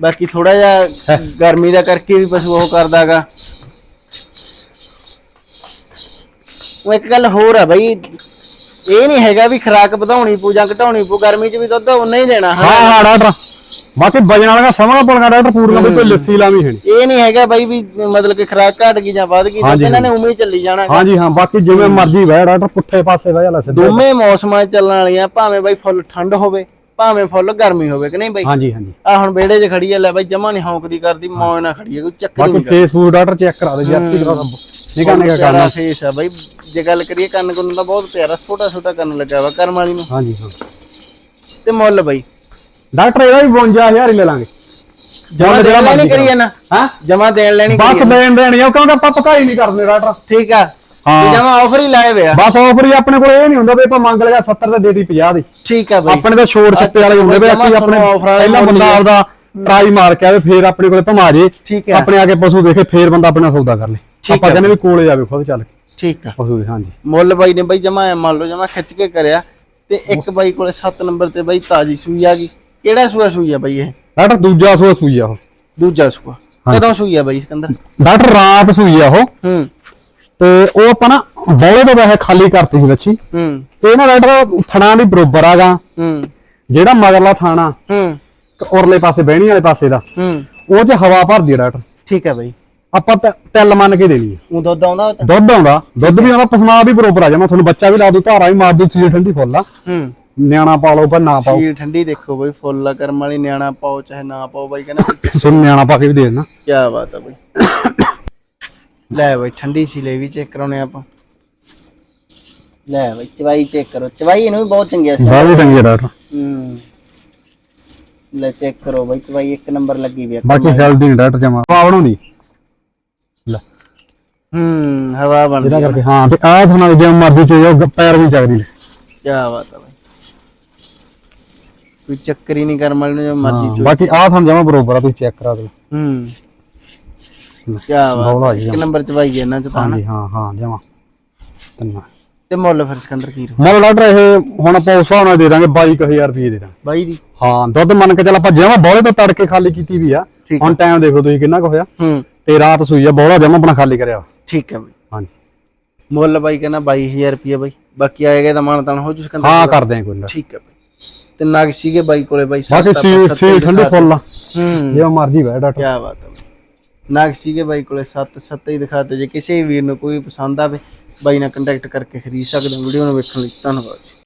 ਬਾਕੀ ਥੋੜਾ ਜਿਹਾ ਗਰਮੀ ਦਾ ਕਰਕੇ ਵੀ ਪਸ਼ੂ ਉਹ ਕਰਦਾਗਾ। ਉਹ ਇੱਕ ਗੱਲ ਹੋਰ ਆ ਬਈ ਇਹ ਨਹੀਂ ਹੈਗਾ ਵੀ ਖਰਾਕ ਵਧਾਉਣੀ ਪੂ ਜਾਂ ਘਟਾਉਣੀ ਪੂ ਗਰਮੀ 'ਚ ਵੀ ਦੁੱਧ ਉਨਾ ਹੀ ਦੇਣਾ। ਹਾਂ ਹਾਂ ਡਾਕਟਰ। ਬਾਕੀ ਵਜਨ ਵਾਲਾ ਸਮਾਂ ਪਲਗਾ ਡਾਕਟਰ ਪੂਰੀਆਂ ਵੀ ਕੋਈ ਲੱਸੀ ਲਾਵੀ ਹੈ। ਇਹ ਨਹੀਂ ਹੈਗਾ ਬਾਈ ਵੀ ਮਤਲਬ ਕਿ ਖਰਾਕ ਘਟ ਗਈ ਜਾਂ ਵੱਧ ਗਈ ਦੁੱਧ ਇਹਨਾਂ ਨੇ ਉਵੇਂ ਹੀ ਚੱਲੀ ਜਾਣਾ ਹਾਂਜੀ ਹਾਂ ਬਾਕੀ ਜਿਵੇਂ ਮਰਜ਼ੀ ਬਹਿ ਡਾਕਟਰ ਪੁੱਠੇ ਪਾਸੇ ਬਹਿ ਜਾ ਸਿੱਧੇ। ਦੋਵੇਂ ਮੌਸਮਾਂ ਚੱਲਣ ਵਾਲੀਆਂ ਭਾਵੇਂ ਬਾਈ ਫੁੱਲ ਠੰਡ ਹੋਵੇ। ਭਾਵੇਂ ਫੁੱਲ ਗਰਮੀ ਹੋਵੇ ਕਿ ਨਹੀਂ ਬਾਈ? ਹਾਂਜੀ ਹਾਂਜੀ। ਆ ਹੁਣ ਵਿਹੜੇ 'ਚ ਖੜੀ ਆ ਲੈ ਬਾਈ ਜਮਾ ਨਹੀਂ ਹੌਂਕਦੀ ਕਰਦੀ ਮੌਜ ਨਾਲ ਖੜੀ ਆ ਕੋਈ ਚੱਕਰ ਬਾਕੀ ਨਹੀਂ ਫੇਸਬੁੱਕ ਡਾਕਟਰ ਚੈੱਕ ਕਰਾ ਦੇ ਜਰਸੀ ਕਰਾ ਨਿਕਾ ਨਿਕਾ ਕਰਨਾ। ਫੇਸ ਆ ਬਾਈ। ਜੇ ਗੱਲ ਕਰੀਏ ਕੰਨ ਕੁੰਨ ਦਾ ਬਹੁਤ ਪਿਆਰਾ ਛੋਟਾ ਛੋਟਾ ਕੰਨ ਲੱਗਾ ਵਾ ਕਰਮ ਵਾਲੀ ਨੂੰ। ਹਾਂਜੀ ਹਾਂ। ਤੇ ਮੁੱਲ ਬਾਈ? ਡਾਕਟਰ ਇਹਦਾ ਵੀ 52000 ਹੀ ਲੈ ਲਾਂਗੇ। ਜਮਾ ਦੇਣ ਲੈਣੀ ਮਰਜ਼ੀ ਕਰੀਏ ਨਾ? ਹਾਂ? ਜਮਾ ਦੇਣ ਲੈਣੀ ਬਸ ਲੈਣ ਦੇਣੀ ਆ ਕਿਉਂਕਿ ਆਪਾਂ ਪਤਾ ਹੀ ਨਹੀਂ ਕਰਦੇ ਡਾਕਟਰ। ਠੀਕ ਆ। ਹਾਂ। ਜਮਾ ਆਫਰ ਹੀ ਲਾਏ ਵੇ ਆ। ਬਸ ਆਫਰ ਹੀ ਆਪਣੇ ਕੋਲ ਇਹ ਨਹੀਂ ਹੁੰਦਾ ਵੀ ਆਪਾਂ ਮੰਗ ਲਿਆ 70 ਤੇ ਦੇ ਦੀ 50 ਦੀ। ਠੀਕ ਆ ਬਾਈ। ਆਪਣੇ ਤਾਂ ਛੋੜ ਛੱਤੇ ਵਾਲੇ ਹੁੰਦੇ ਵੀ ਅਸੀਂ ਆਪਣੇ ਪਹਿਲਾਂ ਬੰਦਾ ਹੀ। ਆਪਦਾ ਟਰਾਈ ਮਾਰ ਕੇ ਆਵੇ ਫੇਰ ਆਪਣੇ ਕੋਲੇ ਭਮਾ ਜੇ। ਆਪਣੇ ਆ ਕੇ ਪਸ਼ੂ ਦੇਖੇ ਫੇਰ ਬੰਦਾ ਆਪਣਾ ਸੌਦਾ ਕਰ ਲੇ। ਆਪਾਂ ਕਹਿੰਦੇ ਵੀ ਕੋਲੇ ਜਾਵੇ ਖੁਦ ਚੱਲ ਕੇ। ਠੀਕ ਆ। ਪਸ਼ੂ ਦੇ ਹਾਂਜੀ। ਮੁੱਲ ਬਾਈ ਨੇ ਬਾਈ ਜਮਾ ਮੰਨ ਲਓ ਜਮਾ ਖਿੱਚ ਕੇ ਕਰਿਆ ਤੇ ਇੱਕ ਬਾਈ ਕੋਲੇ 7 ਨੰਬਰ ਤੇ ਬਾਈ ਤਾਜੀ ਸੂਈ ਆ ਗਈ। ਕਿਹੜਾ ਸੂਆ ਸੂਈ ਆ ਬਾਈ ਇਹ? ਡਾਕਟਰ ਦੂਜਾ ਸੂਆ ਸੂਈ ਆ ਉਹ। ਦੂਜਾ ਸੂਆ। ਕਦੋਂ ਸੂਈ ਆ ਬਾਈ ਸਿਕੰਦਰ? ਡਾਕਟਰ ਰਾਤ ਸੂਈ ਆ ਉਹ। ਹੂੰ। ਤੇ ਉਹ ਆਪਾਂ ਨਾ ਬੌਲੇ ਤੋਂ ਵੈਸੇ ਖਾਲੀ ਕਰਤੀ ਸੀ ਬੱਚੀ। ਹੂੰ। ਤੇ ਇਹਨਾਂ ਡਾਕਟਰ ਥਣਾ ਦੀ ਬਰੋਬਰ ਆਗਾ ਹੂੰ। ਜਿਹੜਾ ਮਗਰਲਾ ਥਾਣਾ। ਹੂੰ। ਉਰਲੇ ਪਾਸੇ ਬਹਿਣੀ ਵਾਲੇ ਪਾਸੇ ਦਾ। ਹੂੰ। ਉਹ 'ਚ ਹਵਾ ਭਰਦੀ ਆ ਡਾਕਟਰ। ਠੀਕ ਆ ਬਾਈ। ਆਪਾਂ ਤ- ਤਿਲ ਮੰਨ ਕੇ ਦੇਣੀ ਆ। ਉਹ ਦੁੱਧ ਆਉਂਦਾ ਉਹ? ਦੁੱਧ ਆਉਂਦਾ। ਦੁੱਧ ਵੀ ਆਉਂਦਾ ਪਸਮਾ ਵੀ ਬਰੋਬਰ ਆ ਜਾ ਮੈਂ ਤੁਹਾਨੂੰ ਬੱਚਾ ਵੀ ਲਾ ਦੂ ਧਾਰਾ ਵੀ ਮਾਰ ਦੂ ਚੀਜ਼ ਠੰਡੀ ਫੁੱਲ ਆ। ਹੂੰ। ਨਿਆਣਾ ਪਾ ਲਓ ਪਰ ਨਾ ਪਾਓ। ਸੀਲ ਠੰਡੀ ਦੇਖੋ ਬਾਈ ਫੁੱਲ ਕਰਮ ਵਾਲੀ ਨਿਆਣਾ ਪਾਓ ਚਾਹੇ ਨਾ ਪਾਓ ਬਾਈ ਕਹਿੰਦਾ ਤੁਹਾਨੂੰ ਨਿਆਣਾ ਪਾ ਕੇ ਵੀ ਦੇ ਦੇਣਾ। ਕੀ ਬਾਤ ਆ ਬਾਈ। ਲੈ ਬਈ ਠੰਡੀ ਸੀ ਲੈ ਵੀ ਚੈੱਕ ਕਰਾਉਣੇ ਆਪਾਂ। ਲੈ ਬਈ ਚਵਾਈ ਚੈੱਕ ਕਰੋ। ਚਵਾਈ ਇਹਨੂੰ ਵੀ ਬਹੁਤ ਚੰਗੀ ਆ ਬਾਹਲੀ ਚੰਗੀ ਡਾਕਟਰ ਹੂੰ। ਲੈ ਚੈੱਕ ਕਰੋ ਬਈ ਚਵਾਈ ਇੱਕ ਨੰਬਰ ਲੱਗੀ ਵੀ ਆ। ਬਾਕੀ ਹੈਲਦੀ ਡਾਕਟਰ ਜਮਾ ਹਵਾ ਬਣਾਉਂਦੀ ਲੈ। ਹੂੰ ਹਵਾ ਬਣਦੀ ਕਰਕੇ ਹਾਂ ਤੇ ਆਹ ਤੁਹਾਨੂੰ ਜੇ ਮਰਜ਼ੀ ਉਹ ਪੈਰ ਵੀ ਚੱਕਦੀ। ਨੇ ਕੀ ਬਾਤ ਆ ਬਈ। ਕੋਈ ਚੱਕਰ ਹੀ ਨਹੀਂ ਕਰਮ ਵਾਲੇ ਨੂੰ ਜੋ ਮਰਜ਼ੀ ਚੋ ਬਾਕੀ ਆਹ ਤੁਹਾਨੂੰ ਜਮਾ ਬਰੋਬਰ ਆ ਤੁਸੀਂ ਚੈੱਕ ਕਰਾ ਦਿਓ। ਹੂੰ। ਕੀ ਬਾਤ ਬੌਲਾ। ਜੀ ਇੱਕ ਨੰਬਰ ਚਵਾਈ ਹੈ ਇਹਨਾਂ ਚ ਤਾਂ ਹਾਂਜੀ ਹਾਂ ਹਾਂ ਜਮਾ। ਤੰਨਾ ਤੇ ਮੁੱਲ ਫਿਰ ਸਿਕੰਦਰ ਕੀ ਰੂ ਮੁੱਲ ਡਾਕਟਰ ਇਹ ਹੁਣ ਆਪਾਂ ਉਸ ਹਿਸਾਬ ਨਾਲ ਦੇ ਦਾਂਗੇ 22000 ਰੁਪਏ ਦੇ ਦਾਂਗੇ। ਬਾਈ ਦੀ? ਹਾਂ ਦੁੱਧ ਮੰਨ ਕੇ ਚੱਲ ਆਪਾਂ ਜਮਾ ਬੋਲੇ ਤੋਂ ਤੜਕੇ ਖਾਲੀ ਕੀਤੀ ਵੀ ਆ। ਹੁਣ ਟਾਈਮ ਦੇਖੋ ਤੁਸੀਂ ਕਿੰਨਾ ਕੁ ਹੋਇਆ। ਹੂੰ। ਤੇ ਰਾਤ ਸੂਈ ਆ ਬੋਲਾ ਜਮਾ ਆਪਣਾ ਖਾਲੀ ਕਰਿਆ। ਠੀਕ ਹੈ ਬਾਈ। ਹਾਂਜੀ। ਮੁੱਲ ਬਾਈ ਕਹਿੰਦਾ 22000 ਰੁਪਏ ਬਾਈ। ਬਾਕੀ ਆਏਗਾ ਤਾਂ ਮਾਨ ਤਾਨ ਹੋ ਜੂ ਸਿਕੰਦਰ ਹਾਂ ਕਰਦੇ ਆਂ ਕੋਈ ਨਾ। ਠੀਕ ਹੈ ਬਾਈ। ਤੇ ਨਗ ਸੀਗੇ ਬਾਈ ਕੋਲੇ ਬਾਈ ਬਾਕੀ ਸੱਤ ਸੀ ਠੰਡੇ ਫੁੱਲ ਹੂੰ। ਜਿਵੇਂ ਮਰਜ਼ੀ ਬੈ ਡਾਕਟਰ ਕੀ ਬਾਤ ਹੈ ਨਗ ਸੀਗੇ ਬਾਈ ਕੋਲੇ ਸੱਤ, ਸੱਤੇ ਹੀ ਦਿਖਾਤੇ ਜੇ ਕਿਸੇ ਵੀਰ ਨੂੰ ਕੋਈ ਪਸੰਦ ਆਵੇ, ਬਾਈ ਨਾਲ ਕੰਟੈਕਟ ਕਰਕੇ ਖਰੀਦ ਸਕਦੇ ਹੋ। ਵੀਡੀਓ ਨੂੰ ਵੇਖਣ ਲਈ ਧੰਨਵਾਦ ਜੀ।